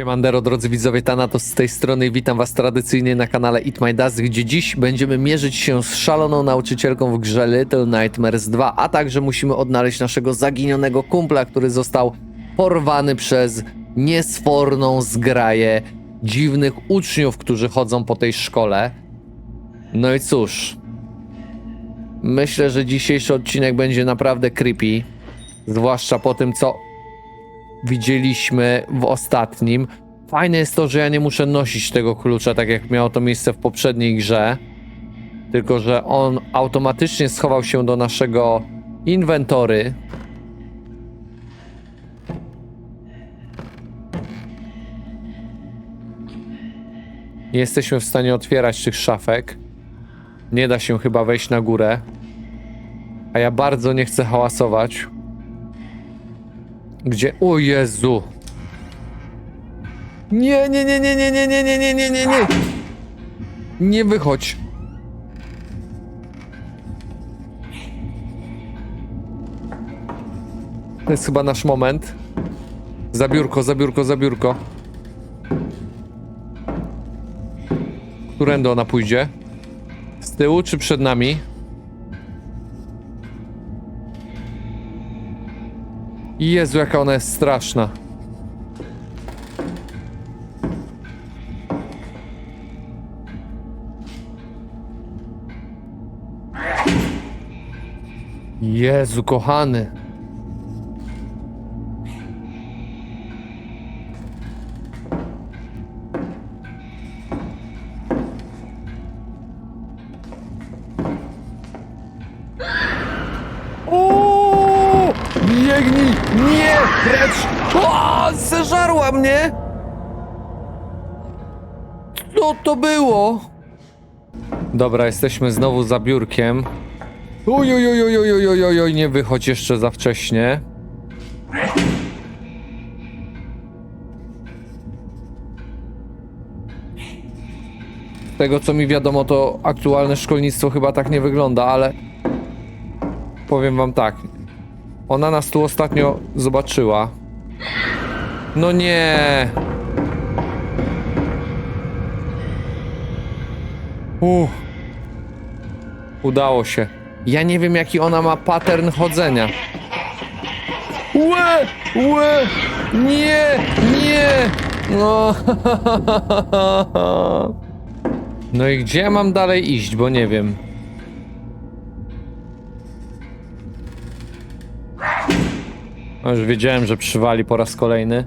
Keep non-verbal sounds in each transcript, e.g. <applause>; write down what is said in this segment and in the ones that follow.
Siemandero, drodzy widzowie, Thanatos z tej strony witam was tradycyjnie na kanale Eat My Dust, gdzie dziś będziemy mierzyć się z szaloną nauczycielką w grze Little Nightmares 2, a także musimy odnaleźć naszego zaginionego kumpla, który został porwany przez niesforną zgraję dziwnych uczniów, którzy chodzą po tej szkole. No i cóż, myślę, że dzisiejszy odcinek będzie naprawdę creepy, zwłaszcza po tym, co widzieliśmy w ostatnim. Fajne jest to, że ja nie muszę nosić tego klucza, tak jak miało to miejsce w poprzedniej grze. Tylko, że on automatycznie schował się do naszego inwentory. Nie jesteśmy w stanie otwierać tych szafek. Nie da się chyba wejść na górę. A ja bardzo nie chcę hałasować. Gdzie? O Jezu! Nie, nie, nie, nie, nie, nie, nie, nie, nie, nie, nie, nie! Nie wychodź! To jest chyba nasz moment. Zabiórko, zabiórko, zabiórko. Którędy ona pójdzie? Z tyłu czy przed nami? Jezu, jaka ona jest straszna. Jezu, kochany. Biegnij! Nie! Precz! O! Zeżarła mnie! Co to było? Dobra, jesteśmy znowu za biurkiem. Uj, uj, uj, uj, uj, uj, uj, uj, nie wychodź jeszcze za wcześnie. Z tego co mi wiadomo, to aktualne szkolnictwo chyba tak nie wygląda, ale powiem wam tak, ona nas tu ostatnio zobaczyła. No nie. Uff. Udało się. Ja nie wiem jaki ona ma pattern chodzenia. Łe! Łe! Nie! Nie! No. <laughs> no i gdzie mam dalej iść, bo nie wiem. No już wiedziałem, że przywali po raz kolejny.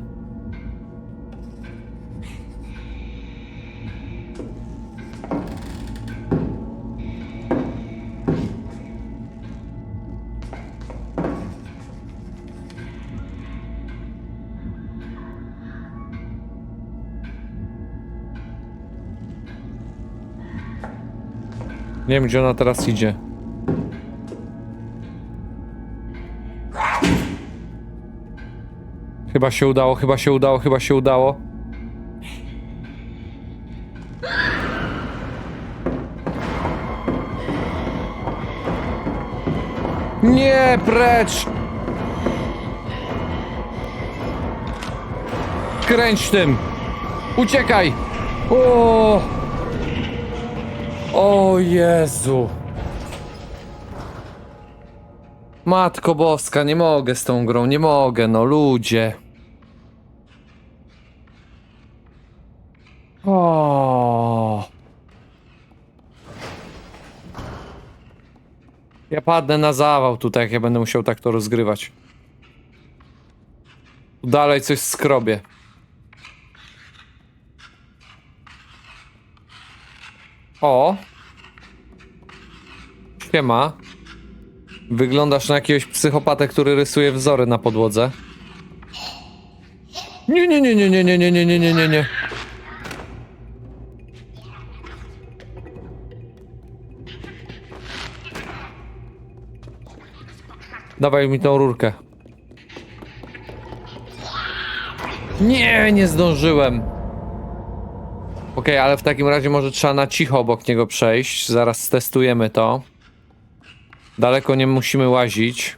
Nie wiem, gdzie ona teraz idzie. Chyba się udało, chyba się udało, chyba się udało. Nie, precz! Kręć tym! Uciekaj! O! O Jezu! Matko Boska, nie mogę z tą grą, nie mogę, no ludzie. O. Ja padnę na zawał tutaj, jak ja będę musiał tak to rozgrywać. Tu Dalej coś skrobie. O. Siema. Wyglądasz na jakiegoś psychopatę, który rysuje wzory na podłodze. Nie, nie, nie, nie, nie, nie, nie, nie, nie, nie, nie, nie. Dawaj mi tą rurkę. Nie, nie zdążyłem. Okej, ale w takim razie może trzeba na cicho obok niego przejść. Zaraz stestujemy to. Daleko nie musimy łazić.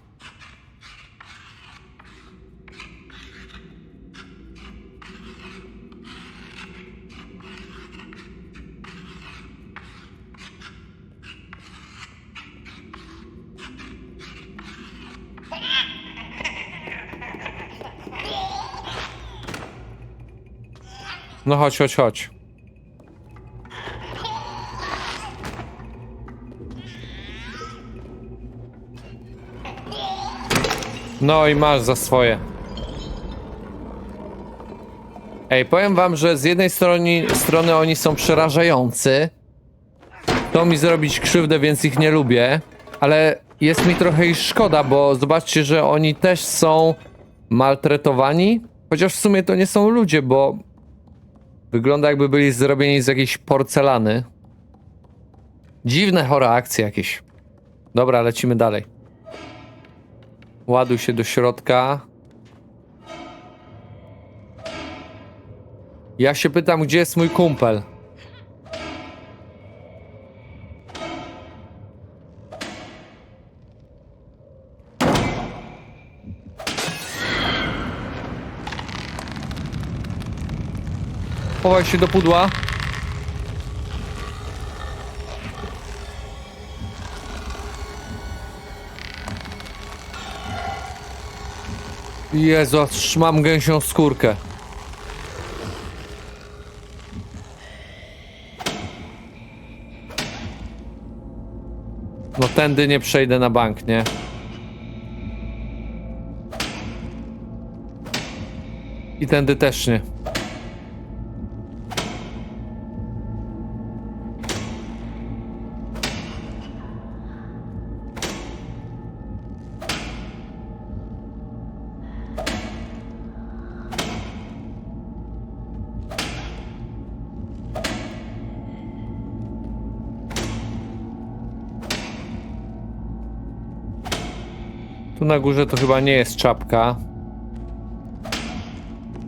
No chodź, chodź, chodź. No i masz za swoje. Ej, powiem wam, że z jednej strony, strony oni są przerażający. To mi zrobić krzywdę, więc ich nie lubię. Ale jest mi trochę ich szkoda, bo zobaczcie, że oni też są maltretowani. Chociaż w sumie to nie są ludzie, bo wygląda jakby byli zrobieni z jakiejś porcelany. Dziwne, chore akcje jakieś. Dobra, lecimy dalej. Ładuj się do środka. Ja się pytam, gdzie jest mój kumpel? Chowaj się do pudła. Jezu, mam gęsią skórkę. No tędy nie przejdę na bank, nie? I tędy też nie. Tu na górze to chyba nie jest czapka.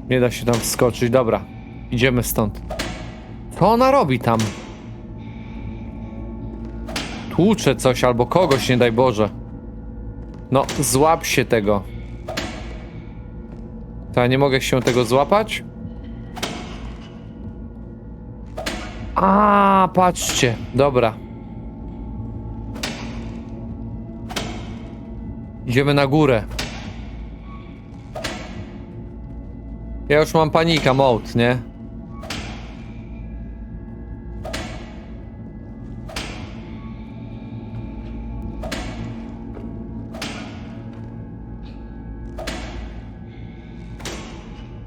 Nie da się tam wskoczyć. Dobra, idziemy stąd. Co ona robi tam? Tłucze coś albo kogoś, nie daj Boże. No, złap się tego. To ja nie mogę się tego złapać? A, patrzcie. Dobra. Idziemy na górę. Ja już mam panika mode, nie?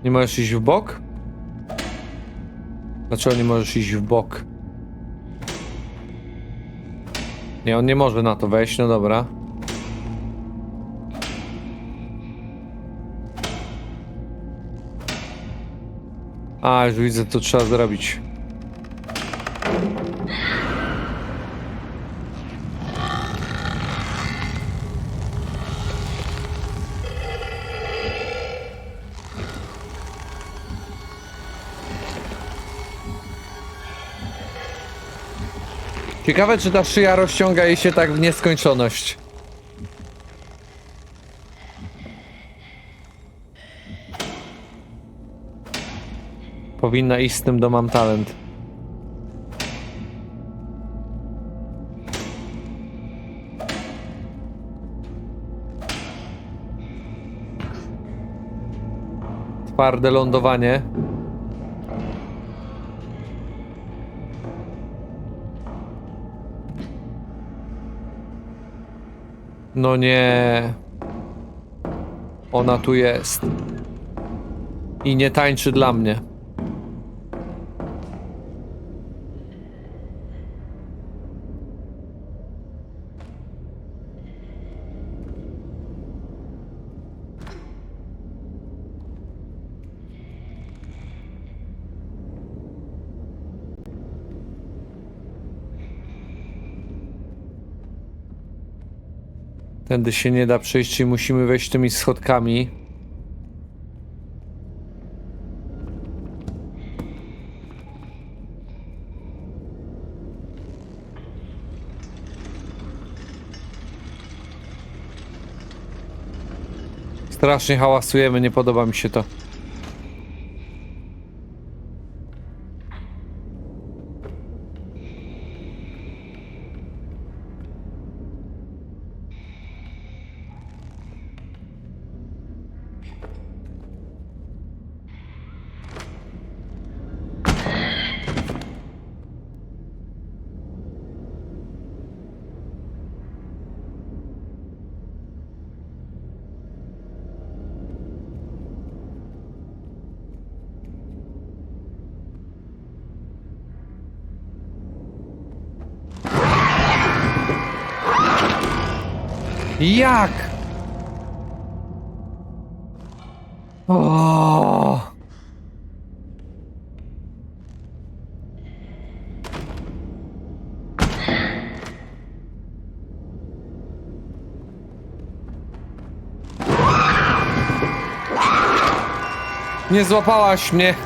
Nie możesz iść w bok? Dlaczego nie możesz iść w bok? Nie, on nie może na to wejść, no dobra. A, już widzę, to trzeba zrobić. Ciekawe, czy ta szyja rozciąga jej się tak w nieskończoność. Powinna iść z tym do Mam Talent. Twarde lądowanie. No nie. Ona tu jest. I nie tańczy dla mnie. Tędy się nie da przejść, czyli musimy wejść tymi schodkami. Strasznie hałasujemy, nie podoba mi się to. Jak? O! Nie złapałaś mnie. <laughs>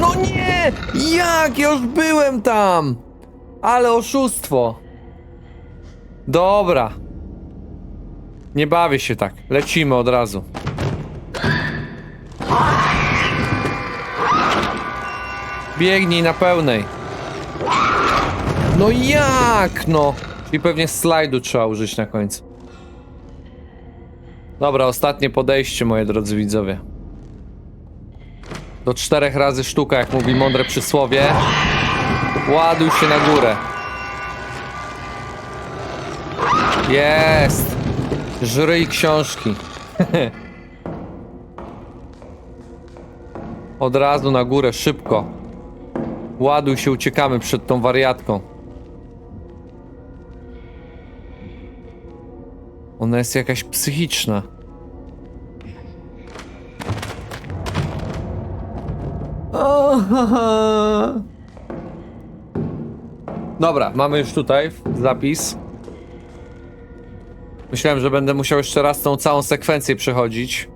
No nie! Jak? Ja już byłem tam! Ale oszustwo. Dobra. Nie bawię się tak. Lecimy od razu. Biegnij na pełnej. No jak no? Czyli pewnie slajdu trzeba użyć na końcu. Dobra, ostatnie podejście, moi drodzy widzowie. Do czterech razy sztuka, jak mówi mądre przysłowie. Ładuj się na górę. Jest! Żryj książki. <laughs> Od razu na górę, szybko. Ładuj się, uciekamy przed tą wariatką. Ona jest jakaś psychiczna. <laughs> Dobra, mamy już tutaj zapis. Myślałem, że będę musiał jeszcze raz tą całą sekwencję przechodzić.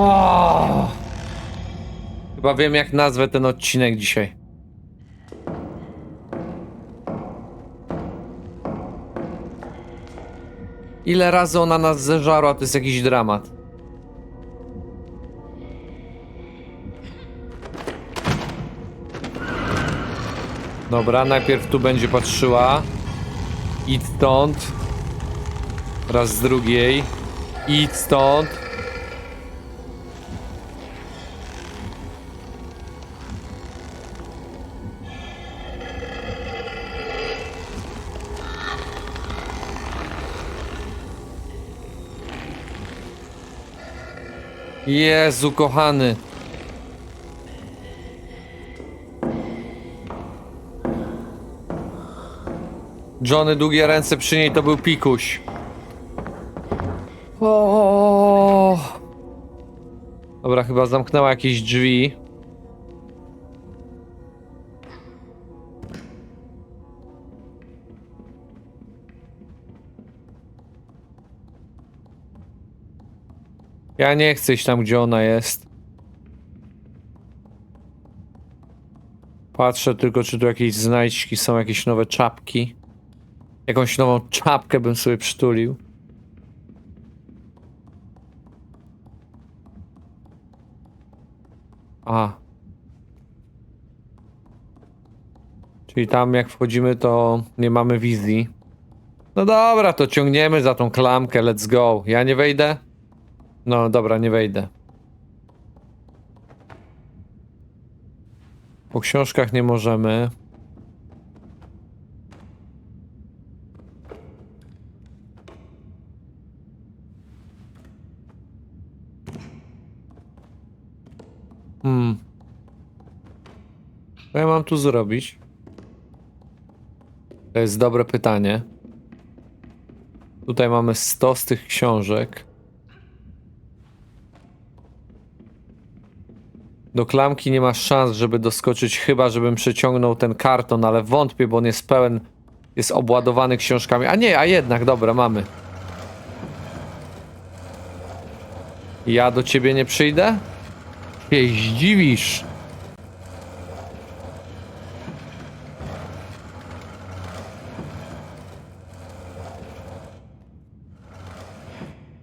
O! Chyba wiem, jak nazwę ten odcinek dzisiaj. Ile razy ona nas zeżarła, to jest jakiś dramat. Dobra, najpierw tu będzie patrzyła. Idź stąd. Raz z drugiej. Idź stąd. Jezu, kochany. Johnny, długie ręce przy niej to był pikuś. O. Dobra, chyba zamknęła jakieś drzwi. Ja nie chcę iść tam, gdzie ona jest. Patrzę tylko, czy tu jakieś znajdźki są, jakieś nowe czapki. Jakąś nową czapkę bym sobie przytulił. A. Czyli tam jak wchodzimy, to nie mamy wizji. No dobra, to ciągniemy za tą klamkę, let's go. Ja nie wejdę? No dobra, nie wejdę. Po książkach nie możemy. Hmm. Co ja mam tu zrobić? To jest dobre pytanie. Tutaj mamy 100 z tych książek. Do klamki nie ma szans, żeby doskoczyć, chyba żebym przeciągnął ten karton, ale wątpię, bo on jest pełen, jest obładowany książkami. A nie, a jednak, dobra, mamy. Ja do ciebie nie przyjdę? Się zdziwisz.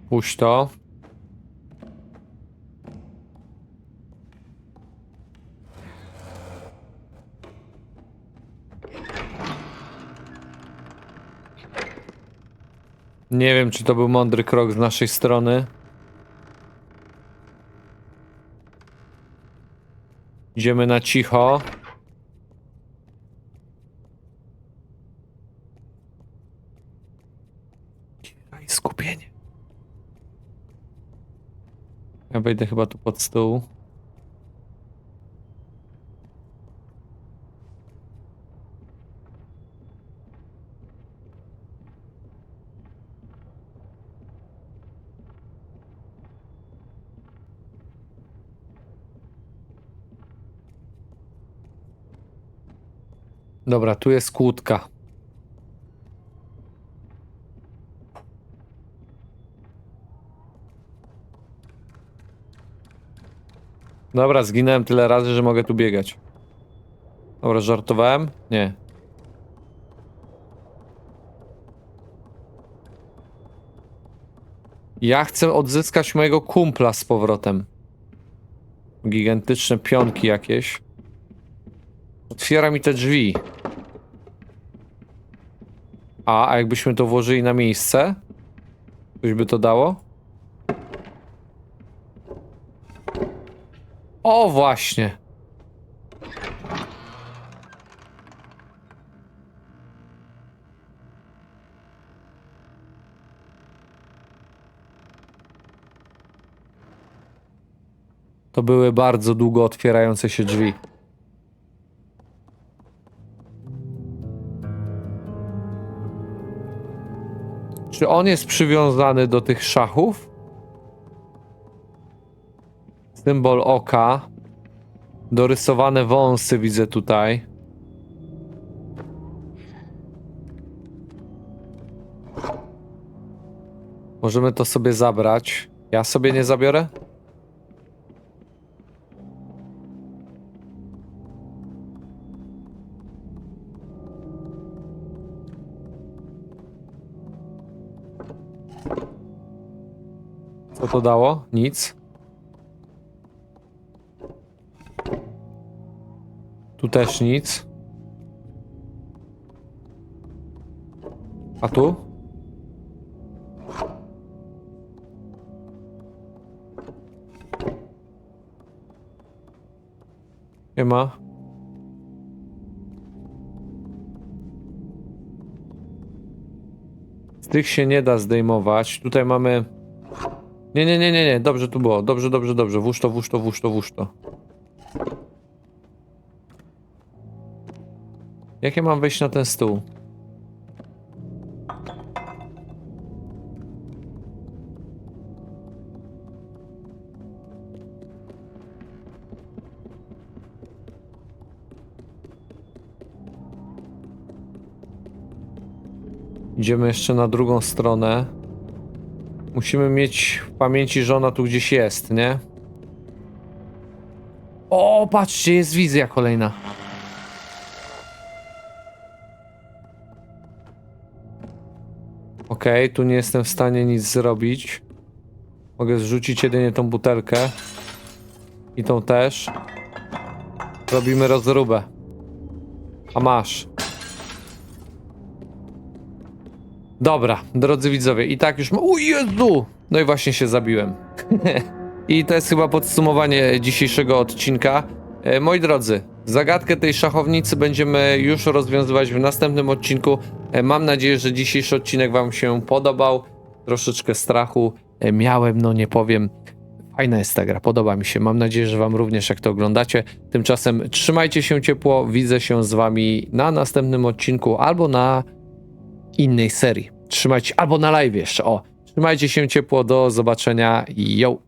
Puść to. Nie wiem, czy to był mądry krok z naszej strony. Idziemy na cicho. Skupienie. Ja wejdę chyba tu pod stół. Dobra, tu jest kłódka. Dobra, zginąłem tyle razy, że mogę tu biegać. Dobra, żartowałem? Nie. Ja chcę odzyskać mojego kumpla z powrotem. Gigantyczne pionki jakieś. Otwiera mi te drzwi. A, a jakbyśmy to włożyli na miejsce? Coś by to dało? O, właśnie. To były bardzo długo otwierające się drzwi. Czy on jest przywiązany do tych szachów? Symbol oka. Dorysowane wąsy widzę tutaj. Możemy to sobie zabrać. Ja sobie nie zabiorę? To dało? Nic. Tu też nic. A tu? Nie ma. Z tych się nie da zdejmować. Tutaj mamy... Nie, nie, nie, nie, nie. Dobrze tu było. Dobrze, dobrze, dobrze. Włóż to, włóż to, włóż to, włóż to. Jak ja mam wejść na ten stół? Idziemy jeszcze na drugą stronę. Musimy mieć w pamięci, że ona tu gdzieś jest, nie? O, patrzcie, jest wizja kolejna. Okej, tu nie jestem w stanie nic zrobić. Mogę zrzucić jedynie tą butelkę. I tą też. Robimy rozróbę. A masz. Dobra, drodzy widzowie, i tak już. O Jezu! No i właśnie się zabiłem. <laughs> I to jest chyba podsumowanie dzisiejszego odcinka. E, moi drodzy, zagadkę tej szachownicy będziemy już rozwiązywać w następnym odcinku. E, mam nadzieję, że dzisiejszy odcinek Wam się podobał. Troszeczkę strachu e, miałem, no nie powiem. Fajna jest ta gra, podoba mi się. Mam nadzieję, że Wam również, jak to oglądacie. Tymczasem trzymajcie się ciepło. Widzę się z Wami na następnym odcinku albo na innej serii. Trzymajcie, albo na live jeszcze, o. Trzymajcie się ciepło, do zobaczenia, yo!